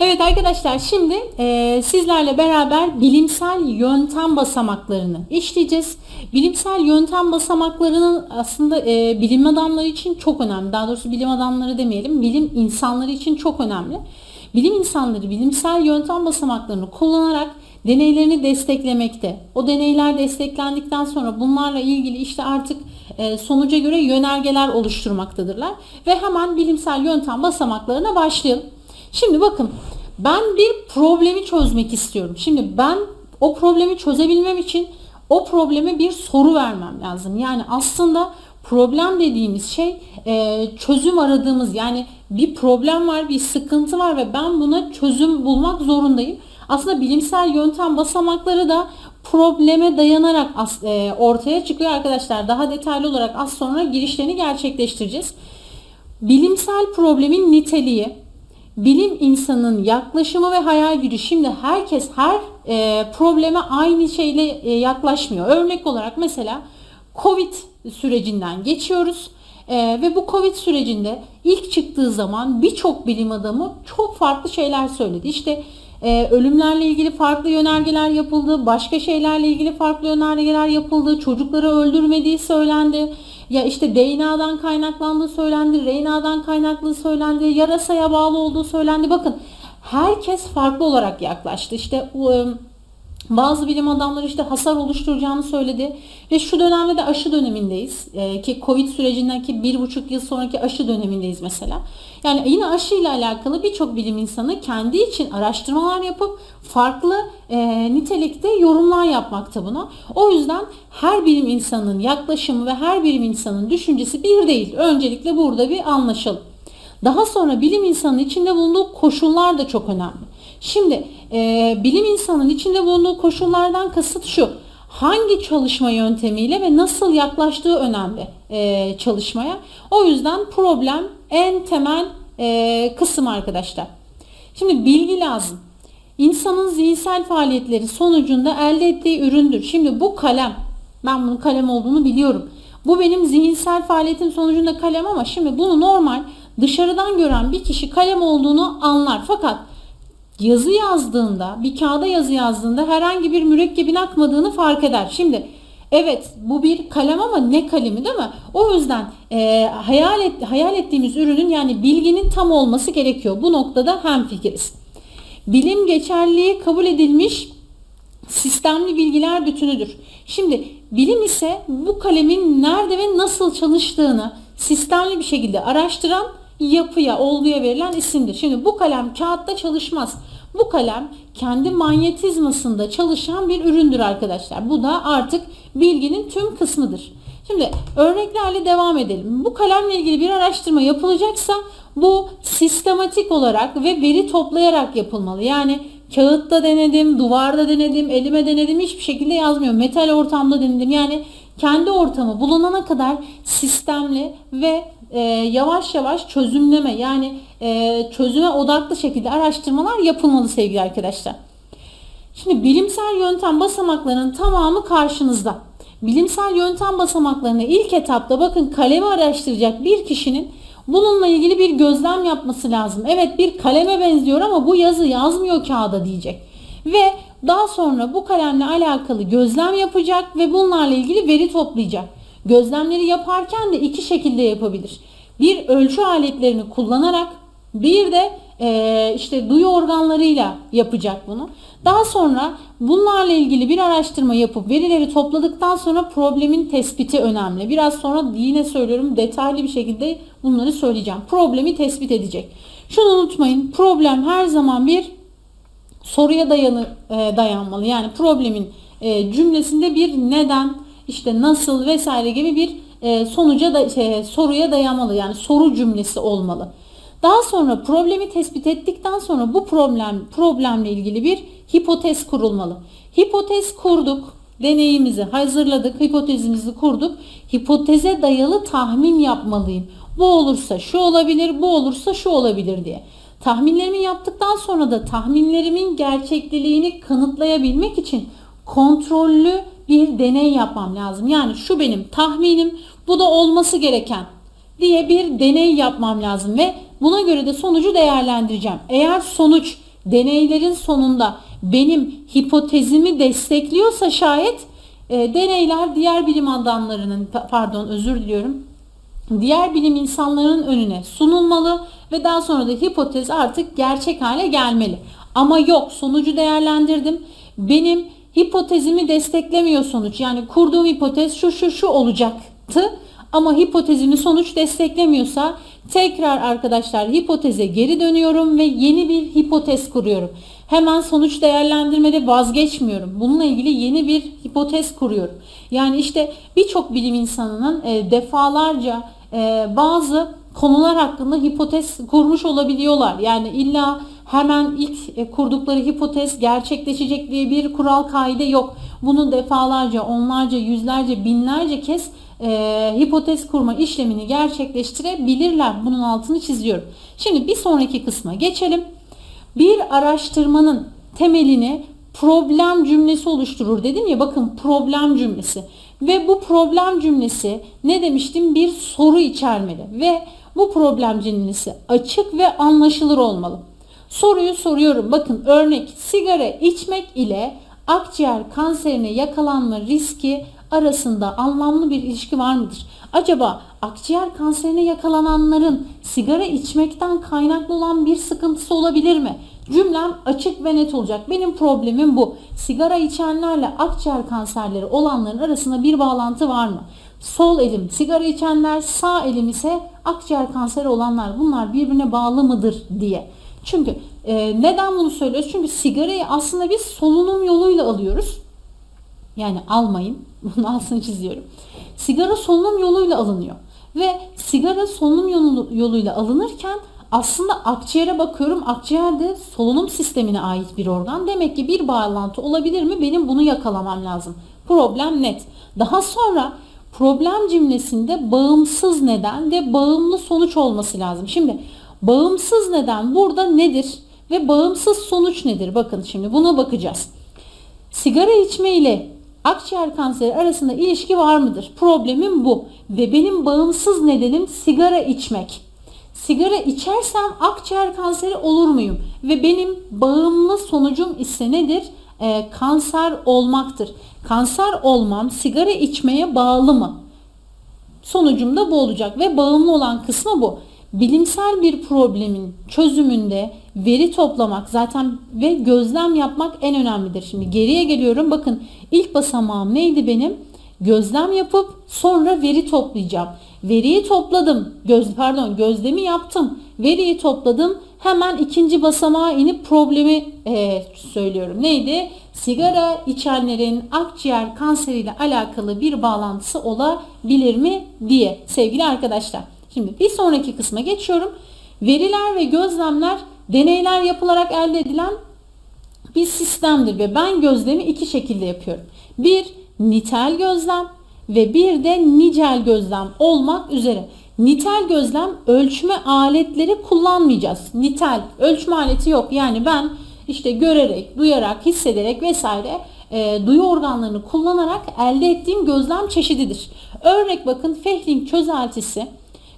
Evet arkadaşlar şimdi e, sizlerle beraber bilimsel yöntem basamaklarını işleyeceğiz. Bilimsel yöntem basamaklarının aslında e, bilim adamları için çok önemli. Daha doğrusu bilim adamları demeyelim, bilim insanları için çok önemli. Bilim insanları bilimsel yöntem basamaklarını kullanarak deneylerini desteklemekte. O deneyler desteklendikten sonra bunlarla ilgili işte artık e, sonuca göre yönergeler oluşturmaktadırlar. Ve hemen bilimsel yöntem basamaklarına başlayalım. Şimdi bakın ben bir problemi çözmek istiyorum. Şimdi ben o problemi çözebilmem için o probleme bir soru vermem lazım. Yani aslında problem dediğimiz şey e, çözüm aradığımız yani bir problem var, bir sıkıntı var ve ben buna çözüm bulmak zorundayım. Aslında bilimsel yöntem basamakları da probleme dayanarak e, ortaya çıkıyor arkadaşlar. Daha detaylı olarak az sonra girişlerini gerçekleştireceğiz. Bilimsel problemin niteliği, bilim insanının yaklaşımı ve hayal gücü. Şimdi herkes her e, probleme aynı şeyle e, yaklaşmıyor. Örnek olarak mesela Covid sürecinden geçiyoruz. E, ve bu Covid sürecinde ilk çıktığı zaman birçok bilim adamı çok farklı şeyler söyledi. İşte e, ölümlerle ilgili farklı yönergeler yapıldı, başka şeylerle ilgili farklı yönergeler yapıldı, çocukları öldürmediği söylendi. Ya işte DNA'dan kaynaklandığı söylendi, RNA'dan kaynaklı söylendi, yarasaya bağlı olduğu söylendi. Bakın herkes farklı olarak yaklaştı. İşte ıı, bazı bilim adamları işte hasar oluşturacağını söyledi ve şu dönemde de aşı dönemindeyiz ee, ki Covid sürecinden bir buçuk yıl sonraki aşı dönemindeyiz mesela. Yani yine aşı ile alakalı birçok bilim insanı kendi için araştırmalar yapıp farklı e, nitelikte yorumlar yapmakta buna. O yüzden her bilim insanının yaklaşımı ve her bilim insanının düşüncesi bir değil. Öncelikle burada bir anlaşalım. Daha sonra bilim insanının içinde bulunduğu koşullar da çok önemli. Şimdi e, bilim insanının içinde bulunduğu koşullardan kasıt şu. Hangi çalışma yöntemiyle ve nasıl yaklaştığı önemli e, çalışmaya. O yüzden problem en temel e, kısım arkadaşlar. Şimdi bilgi lazım. İnsanın zihinsel faaliyetleri sonucunda elde ettiği üründür. Şimdi bu kalem, ben bunun kalem olduğunu biliyorum. Bu benim zihinsel faaliyetim sonucunda kalem ama şimdi bunu normal dışarıdan gören bir kişi kalem olduğunu anlar. Fakat yazı yazdığında, bir kağıda yazı yazdığında herhangi bir mürekkebin akmadığını fark eder. Şimdi evet bu bir kalem ama ne kalemi değil mi? O yüzden e, hayal, et, hayal ettiğimiz ürünün yani bilginin tam olması gerekiyor. Bu noktada hemfikiriz. Bilim geçerliliği kabul edilmiş sistemli bilgiler bütünüdür. Şimdi bilim ise bu kalemin nerede ve nasıl çalıştığını sistemli bir şekilde araştıran yapıya, olguya verilen isimdir. Şimdi bu kalem kağıtta çalışmaz. Bu kalem kendi manyetizmasında çalışan bir üründür arkadaşlar. Bu da artık bilginin tüm kısmıdır. Şimdi örneklerle devam edelim. Bu kalemle ilgili bir araştırma yapılacaksa bu sistematik olarak ve veri toplayarak yapılmalı. Yani kağıtta denedim, duvarda denedim, elime denedim hiçbir şekilde yazmıyor. Metal ortamda denedim. Yani kendi ortamı bulunana kadar sistemli ve e, yavaş yavaş çözümleme yani e, çözüme odaklı şekilde araştırmalar yapılmalı sevgili arkadaşlar. Şimdi bilimsel yöntem basamaklarının tamamı karşınızda. Bilimsel yöntem basamaklarına ilk etapta bakın kalemi araştıracak bir kişinin bununla ilgili bir gözlem yapması lazım. Evet bir kaleme benziyor ama bu yazı yazmıyor kağıda diyecek. Ve daha sonra bu kalemle alakalı gözlem yapacak ve bunlarla ilgili veri toplayacak. Gözlemleri yaparken de iki şekilde yapabilir. Bir ölçü aletlerini kullanarak bir de e, işte duyu organlarıyla yapacak bunu. Daha sonra bunlarla ilgili bir araştırma yapıp verileri topladıktan sonra problemin tespiti önemli. Biraz sonra yine söylüyorum detaylı bir şekilde bunları söyleyeceğim. Problemi tespit edecek. Şunu unutmayın problem her zaman bir soruya dayanı, e, dayanmalı. Yani problemin e, cümlesinde bir neden, işte nasıl vesaire gibi bir e, sonuca da şey, soruya dayanmalı. Yani soru cümlesi olmalı. Daha sonra problemi tespit ettikten sonra bu problem problemle ilgili bir hipotez kurulmalı. Hipotez kurduk, deneyimizi hazırladık, hipotezimizi kurduk. Hipoteze dayalı tahmin yapmalıyım. Bu olursa şu olabilir, bu olursa şu olabilir diye. Tahminlerimi yaptıktan sonra da tahminlerimin gerçekliliğini kanıtlayabilmek için kontrollü bir deney yapmam lazım. Yani şu benim tahminim, bu da olması gereken diye bir deney yapmam lazım ve buna göre de sonucu değerlendireceğim. Eğer sonuç deneylerin sonunda benim hipotezimi destekliyorsa şayet e, deneyler diğer bilim adamlarının pardon özür diliyorum diğer bilim insanlarının önüne sunulmalı ve daha sonra da hipotez artık gerçek hale gelmeli. Ama yok sonucu değerlendirdim. Benim hipotezimi desteklemiyor sonuç. Yani kurduğum hipotez şu şu şu olacaktı ama hipotezimi sonuç desteklemiyorsa tekrar arkadaşlar hipoteze geri dönüyorum ve yeni bir hipotez kuruyorum. Hemen sonuç değerlendirmede vazgeçmiyorum. Bununla ilgili yeni bir hipotez kuruyorum. Yani işte birçok bilim insanının e, defalarca e, bazı konular hakkında hipotez kurmuş olabiliyorlar. Yani illa hemen ilk e, kurdukları hipotez gerçekleşecek diye bir kural kaide yok. Bunu defalarca, onlarca, yüzlerce, binlerce kez e, hipotez kurma işlemini gerçekleştirebilirler. Bunun altını çiziyorum. Şimdi bir sonraki kısma geçelim. Bir araştırmanın temelini problem cümlesi oluşturur dedim ya bakın problem cümlesi ve bu problem cümlesi ne demiştim bir soru içermeli ve bu problem cümlesi açık ve anlaşılır olmalı. Soruyu soruyorum bakın örnek sigara içmek ile akciğer kanserine yakalanma riski arasında anlamlı bir ilişki var mıdır? Acaba akciğer kanserine yakalananların sigara içmekten kaynaklı olan bir sıkıntısı olabilir mi? Cümlem açık ve net olacak. Benim problemim bu. Sigara içenlerle akciğer kanserleri olanların arasında bir bağlantı var mı? Sol elim sigara içenler, sağ elim ise akciğer kanseri olanlar. Bunlar birbirine bağlı mıdır diye. Çünkü e, neden bunu söylüyoruz? Çünkü sigarayı aslında biz solunum yoluyla alıyoruz. Yani almayın. Bunu alsın çiziyorum. Sigara solunum yoluyla alınıyor. Ve sigara solunum yolu, yoluyla alınırken aslında akciğere bakıyorum. Akciğer de solunum sistemine ait bir organ. Demek ki bir bağlantı olabilir mi? Benim bunu yakalamam lazım. Problem net. Daha sonra problem cümlesinde bağımsız neden ve bağımlı sonuç olması lazım. Şimdi bağımsız neden burada nedir ve bağımsız sonuç nedir? Bakın şimdi buna bakacağız. Sigara içme ile akciğer kanseri arasında ilişki var mıdır? Problemim bu ve benim bağımsız nedenim sigara içmek. Sigara içersem akciğer kanseri olur muyum? Ve benim bağımlı sonucum ise nedir? Ee, kanser olmaktır. Kanser olmam sigara içmeye bağlı mı? Sonucum da bu olacak ve bağımlı olan kısmı bu. Bilimsel bir problemin çözümünde veri toplamak zaten ve gözlem yapmak en önemlidir. Şimdi geriye geliyorum. Bakın ilk basamağım neydi benim? Gözlem yapıp sonra veri toplayacağım. Veriyi topladım. Göz pardon, gözlemi yaptım. Veriyi topladım. Hemen ikinci basamağa inip problemi e, söylüyorum. Neydi? Sigara içenlerin akciğer kanseriyle alakalı bir bağlantısı olabilir mi diye sevgili arkadaşlar. Şimdi bir sonraki kısma geçiyorum. Veriler ve gözlemler deneyler yapılarak elde edilen bir sistemdir ve ben gözlemi iki şekilde yapıyorum. Bir nitel gözlem ve bir de nicel gözlem olmak üzere. Nitel gözlem ölçme aletleri kullanmayacağız. Nitel ölçme aleti yok. Yani ben işte görerek, duyarak, hissederek vesaire e, duyu organlarını kullanarak elde ettiğim gözlem çeşididir. Örnek bakın Fehling çözeltisi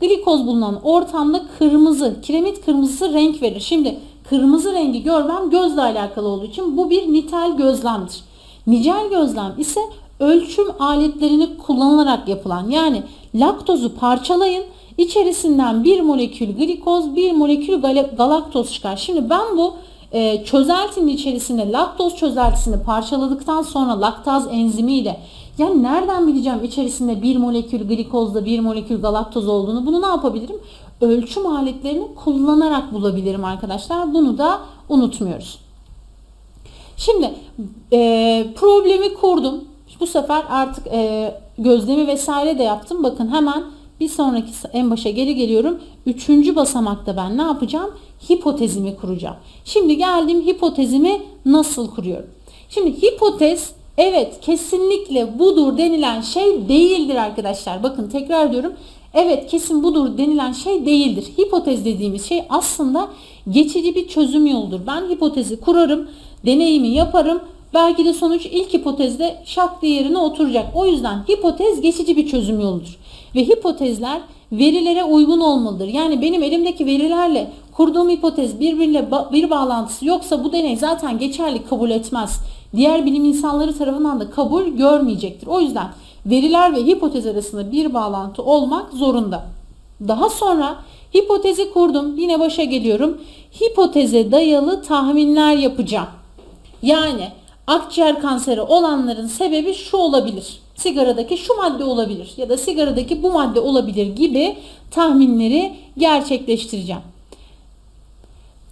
glikoz bulunan ortamda kırmızı, kiremit kırmızısı renk verir. Şimdi kırmızı rengi görmem gözle alakalı olduğu için bu bir nitel gözlemdir. Nicel gözlem ise ölçüm aletlerini kullanılarak yapılan yani laktozu parçalayın içerisinden bir molekül glikoz bir molekül galaktoz çıkar. Şimdi ben bu e, çözeltinin içerisinde laktoz çözeltisini parçaladıktan sonra laktaz enzimiyle yani nereden bileceğim içerisinde bir molekül glikozda bir molekül galaktoz olduğunu bunu ne yapabilirim? Ölçüm aletlerini kullanarak bulabilirim arkadaşlar. Bunu da unutmuyoruz. Şimdi e, problemi kurdum. Bu sefer artık e, gözlemi vesaire de yaptım. Bakın hemen bir sonraki en başa geri geliyorum. Üçüncü basamakta ben ne yapacağım? Hipotezimi kuracağım. Şimdi geldim hipotezimi nasıl kuruyorum? Şimdi hipotez evet kesinlikle budur denilen şey değildir arkadaşlar. Bakın tekrar diyorum. Evet kesin budur denilen şey değildir. Hipotez dediğimiz şey aslında geçici bir çözüm yoludur. Ben hipotezi kurarım, deneyimi yaparım Belki de sonuç ilk hipotezde şak diye yerine oturacak. O yüzden hipotez geçici bir çözüm yoludur. Ve hipotezler verilere uygun olmalıdır. Yani benim elimdeki verilerle kurduğum hipotez birbiriyle ba- bir bağlantısı yoksa bu deney zaten geçerli kabul etmez. Diğer bilim insanları tarafından da kabul görmeyecektir. O yüzden veriler ve hipotez arasında bir bağlantı olmak zorunda. Daha sonra hipotezi kurdum. Yine başa geliyorum. Hipoteze dayalı tahminler yapacağım. Yani akciğer kanseri olanların sebebi şu olabilir. Sigaradaki şu madde olabilir ya da sigaradaki bu madde olabilir gibi tahminleri gerçekleştireceğim.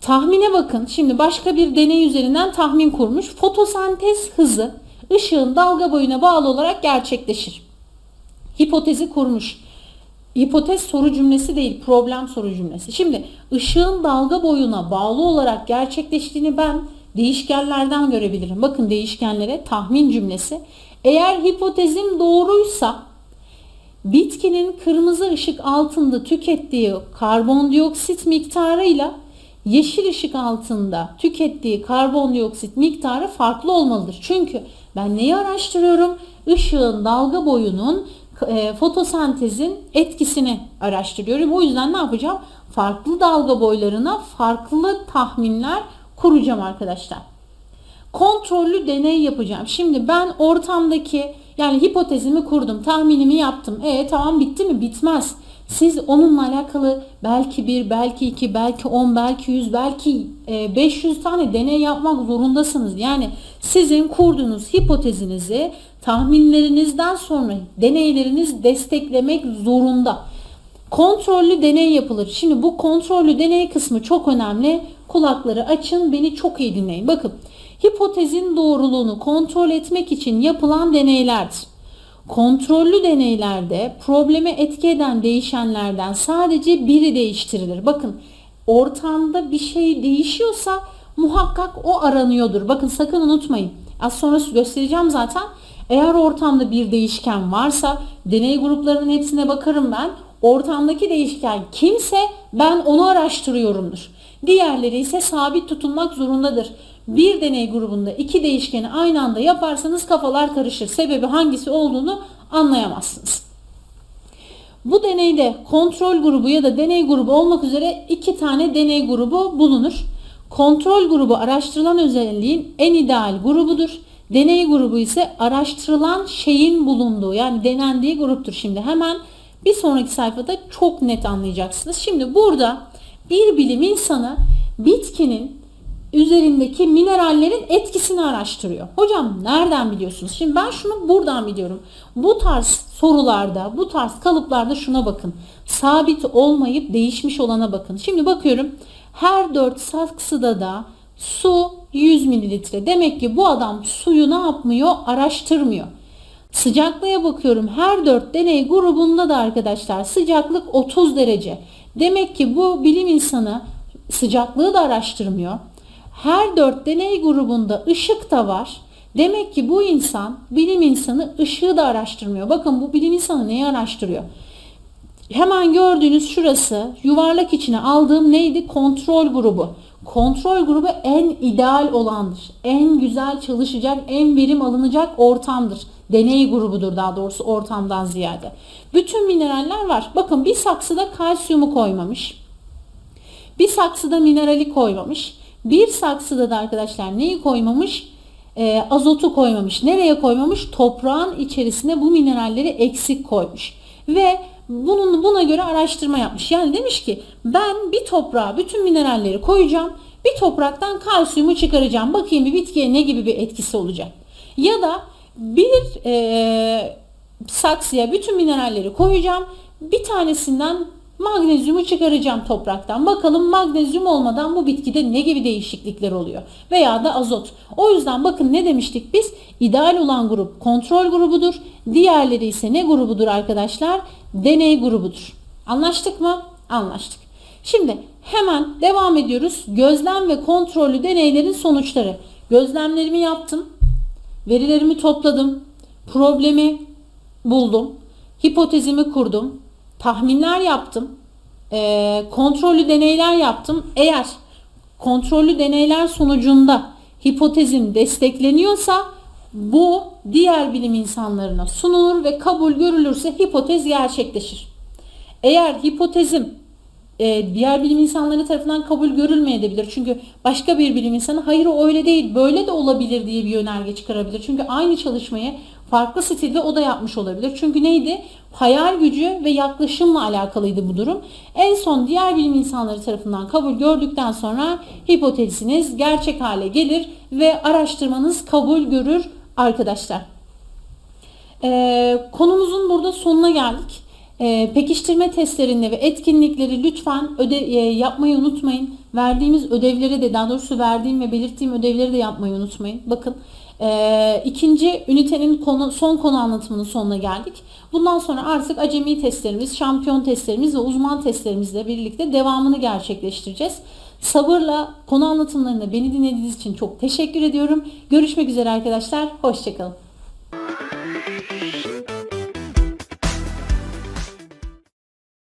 Tahmine bakın. Şimdi başka bir deney üzerinden tahmin kurmuş. Fotosentez hızı ışığın dalga boyuna bağlı olarak gerçekleşir. Hipotezi kurmuş. Hipotez soru cümlesi değil, problem soru cümlesi. Şimdi ışığın dalga boyuna bağlı olarak gerçekleştiğini ben değişkenlerden görebilirim. Bakın değişkenlere tahmin cümlesi. Eğer hipotezim doğruysa bitkinin kırmızı ışık altında tükettiği karbondioksit miktarıyla yeşil ışık altında tükettiği karbondioksit miktarı farklı olmalıdır. Çünkü ben neyi araştırıyorum? Işığın dalga boyunun e, fotosentezin etkisini araştırıyorum. O yüzden ne yapacağım? Farklı dalga boylarına farklı tahminler kuracağım arkadaşlar. Kontrollü deney yapacağım. Şimdi ben ortamdaki yani hipotezimi kurdum, tahminimi yaptım. E tamam bitti mi? Bitmez. Siz onunla alakalı belki bir, belki iki, belki on, belki yüz, belki e, 500 tane deney yapmak zorundasınız. Yani sizin kurduğunuz hipotezinizi tahminlerinizden sonra deneyleriniz desteklemek zorunda. Kontrollü deney yapılır. Şimdi bu kontrollü deney kısmı çok önemli. Kulakları açın, beni çok iyi dinleyin. Bakın, hipotezin doğruluğunu kontrol etmek için yapılan deneylerdir. Kontrollü deneylerde probleme etki eden değişenlerden sadece biri değiştirilir. Bakın ortamda bir şey değişiyorsa muhakkak o aranıyordur. Bakın sakın unutmayın. Az sonra göstereceğim zaten. Eğer ortamda bir değişken varsa deney gruplarının hepsine bakarım ben. Ortamdaki değişken kimse ben onu araştırıyorumdur. Diğerleri ise sabit tutulmak zorundadır. Bir deney grubunda iki değişkeni aynı anda yaparsanız kafalar karışır. Sebebi hangisi olduğunu anlayamazsınız. Bu deneyde kontrol grubu ya da deney grubu olmak üzere iki tane deney grubu bulunur. Kontrol grubu araştırılan özelliğin en ideal grubudur. Deney grubu ise araştırılan şeyin bulunduğu yani denendiği gruptur. Şimdi hemen bir sonraki sayfada çok net anlayacaksınız. Şimdi burada bir bilim insanı bitkinin üzerindeki minerallerin etkisini araştırıyor. Hocam nereden biliyorsunuz? Şimdi ben şunu buradan biliyorum. Bu tarz sorularda, bu tarz kalıplarda şuna bakın. Sabit olmayıp değişmiş olana bakın. Şimdi bakıyorum. Her 4 saksıda da su 100 mililitre. Demek ki bu adam suyu ne yapmıyor? Araştırmıyor. Sıcaklığa bakıyorum. Her 4 deney grubunda da arkadaşlar sıcaklık 30 derece. Demek ki bu bilim insanı sıcaklığı da araştırmıyor. Her 4 deney grubunda ışık da var. Demek ki bu insan, bilim insanı ışığı da araştırmıyor. Bakın bu bilim insanı neyi araştırıyor? Hemen gördüğünüz şurası yuvarlak içine aldığım neydi? Kontrol grubu. Kontrol grubu en ideal olandır. En güzel çalışacak, en verim alınacak ortamdır. Deney grubudur daha doğrusu ortamdan ziyade. Bütün mineraller var. Bakın bir saksıda kalsiyumu koymamış. Bir saksıda minerali koymamış. Bir saksıda da arkadaşlar neyi koymamış? Ee, azotu koymamış. Nereye koymamış? Toprağın içerisine bu mineralleri eksik koymuş. Ve bunun buna göre araştırma yapmış. Yani demiş ki ben bir toprağa bütün mineralleri koyacağım. Bir topraktan kalsiyumu çıkaracağım. Bakayım bir bitkiye ne gibi bir etkisi olacak. Ya da bir e, saksıya bütün mineralleri koyacağım. Bir tanesinden magnezyumu çıkaracağım topraktan. Bakalım magnezyum olmadan bu bitkide ne gibi değişiklikler oluyor. Veya da azot. O yüzden bakın ne demiştik biz? İdeal olan grup kontrol grubudur. Diğerleri ise ne grubudur arkadaşlar? Deney grubudur. Anlaştık mı? Anlaştık. Şimdi hemen devam ediyoruz. Gözlem ve kontrollü deneylerin sonuçları. Gözlemlerimi yaptım. Verilerimi topladım. Problemi buldum. Hipotezimi kurdum. Tahminler yaptım. E, kontrollü deneyler yaptım. Eğer kontrollü deneyler sonucunda hipotezim destekleniyorsa bu diğer bilim insanlarına sunulur ve kabul görülürse hipotez gerçekleşir. Eğer hipotezim e, diğer bilim insanları tarafından kabul görülmeyebilir. Çünkü başka bir bilim insanı hayır o öyle değil böyle de olabilir diye bir yönerge çıkarabilir. Çünkü aynı çalışmayı farklı stilde o da yapmış olabilir. Çünkü neydi? Hayal gücü ve yaklaşımla alakalıydı bu durum. En son diğer bilim insanları tarafından kabul gördükten sonra hipoteziniz gerçek hale gelir ve araştırmanız kabul görür arkadaşlar. Ee, konumuzun burada sonuna geldik. Ee, pekiştirme testlerinde ve etkinlikleri lütfen öde, e, yapmayı unutmayın. Verdiğimiz ödevleri de daha doğrusu verdiğim ve belirttiğim ödevleri de yapmayı unutmayın. Bakın e, ikinci ünitenin konu, son konu anlatımının sonuna geldik. Bundan sonra artık acemi testlerimiz, şampiyon testlerimiz ve uzman testlerimizle birlikte devamını gerçekleştireceğiz. Sabırla konu anlatımlarında beni dinlediğiniz için çok teşekkür ediyorum. Görüşmek üzere arkadaşlar. Hoşçakalın.